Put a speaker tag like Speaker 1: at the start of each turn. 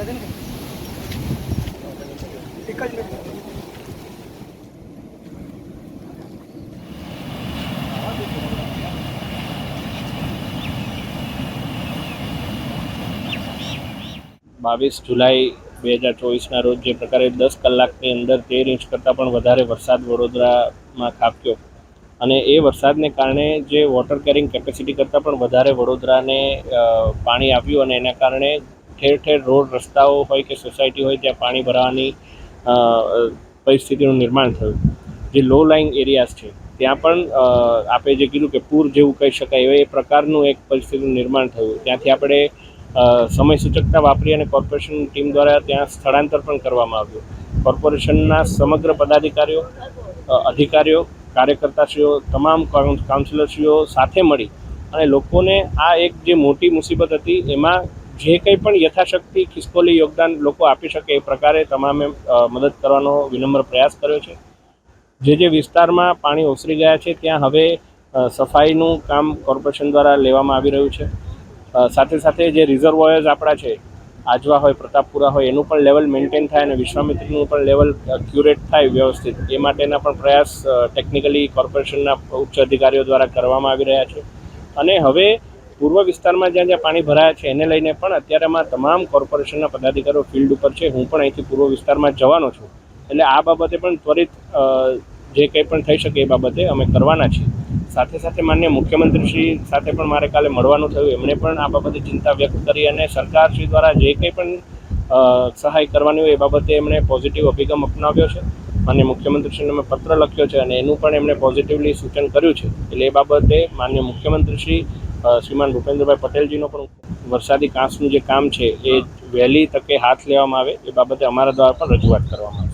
Speaker 1: બાવીસ જુલાઈ બે હજાર ચોવીસના રોજ જે પ્રકારે દસ કલાકની અંદર તેર ઇંચ કરતાં પણ વધારે વરસાદ વડોદરામાં ખાબક્યો. અને એ વરસાદને કારણે જે વોટર કેરિંગ કેપેસિટી કરતાં પણ વધારે વડોદરાને પાણી આવ્યું અને એના કારણે ઠેર ઠેર રોડ રસ્તાઓ હોય કે સોસાયટી હોય ત્યાં પાણી ભરાવાની પરિસ્થિતિનું નિર્માણ થયું. જે લો લાઇંગ એરિયાઝ છે, ત્યાં પણ આપણે જે કીધું કે પૂર જેવું કહી શકાય એવા એ પ્રકારનું એક પરિસ્થિતિનું નિર્માણ થયું. ત્યાંથી આપણે સમય સૂચકતા વાપરી અને કોર્પોરેશન ટીમ દ્વારા ત્યાં સ્થળાંતર પણ કરવામાં આવ્યું. કોર્પોરેશનના સમગ્ર પદાધિકારીઓ અધિકારીઓ, કાર્યકર્તાશ્રીઓ, તમામ કાઉન્સિલરશ્રીઓ સાથે મળી અને લોકોને આ એક જે મોટી મુસીબત હતી, એમાં જે કંઈ પણ યથાશક્તિ, ખિસકોલી યોગદાન લોકો આપી શકે એ પ્રકારે તમામે મદદ કરવાનો વિનમ્ર પ્રયાસ કર્યો છે. જે જે વિસ્તારમાં પાણી ઓસરી ગયા છે, ત્યાં હવે સફાઈનું કામ કોર્પોરેશન દ્વારા લેવામાં આવી રહ્યું છે. સાથે સાથે જે રિઝર્વોયર્સ આપણા છે, આજવા હોય, પ્રતાપપુરા હોય, એનું પણ લેવલ મેન્ટેન થાય અને વિશ્વામિત્રીનું પણ લેવલ ક્યુરેટ થાય વ્યવસ્થિત. એ માટેના પણ પ્રયાસ ટેકનિકલી કોર્પોરેશનના ઉચ્ચ અધિકારીઓ દ્વારા કરવામાં આવી રહ્યા છે. અને હવે પૂર્વ વિસ્તારમાં જ્યાં જ્યાં પાણી ભરાયા છે, એને લઈને પણ અત્યારે અત્યારેમાં તમામ કોર્પોરેશનના પદાધિકારીઓ ફિલ્ડ ઉપર છે. હું પણ અહીંથી પૂર્વ વિસ્તારમાં જવાનો છું. એટલે આ બાબતે પણ ત્વરિત જે કંઈ પણ થઈ શકે એ બાબતે અમે કરવાના છીએ. સાથે સાથે માન્ય મુખ્યમંત્રીશ્રી સાથે પણ મારે કાલે મળવાનું થયું. એમણે પણ આ બાબતે ચિંતા વ્યક્ત કરી અને સરકારશ્રી દ્વારા જે કંઈ પણ સહાય કરવાની હોય એ બાબતે એમણે પોઝિટિવ અભિગમ અપનાવ્યો છે. અને મુખ્યમંત્રીશ્રીને મેં પત્ર લખ્યો છે અને એનું પણ એમણે પોઝિટિવલી સૂચન કર્યું છે. એટલે એ બાબતે માન્ય મુખ્યમંત્રીશ્રી શ્રીમાન ભૂપેન્દ્રભાઈ પટેલજીનો પણ વરસાદી કાંસનું જે કામ છે એ વહેલી તકે હાથ લેવામાં આવે એ બાબતે અમારા દ્વારા પણ રજૂઆત કરવામાં આવે.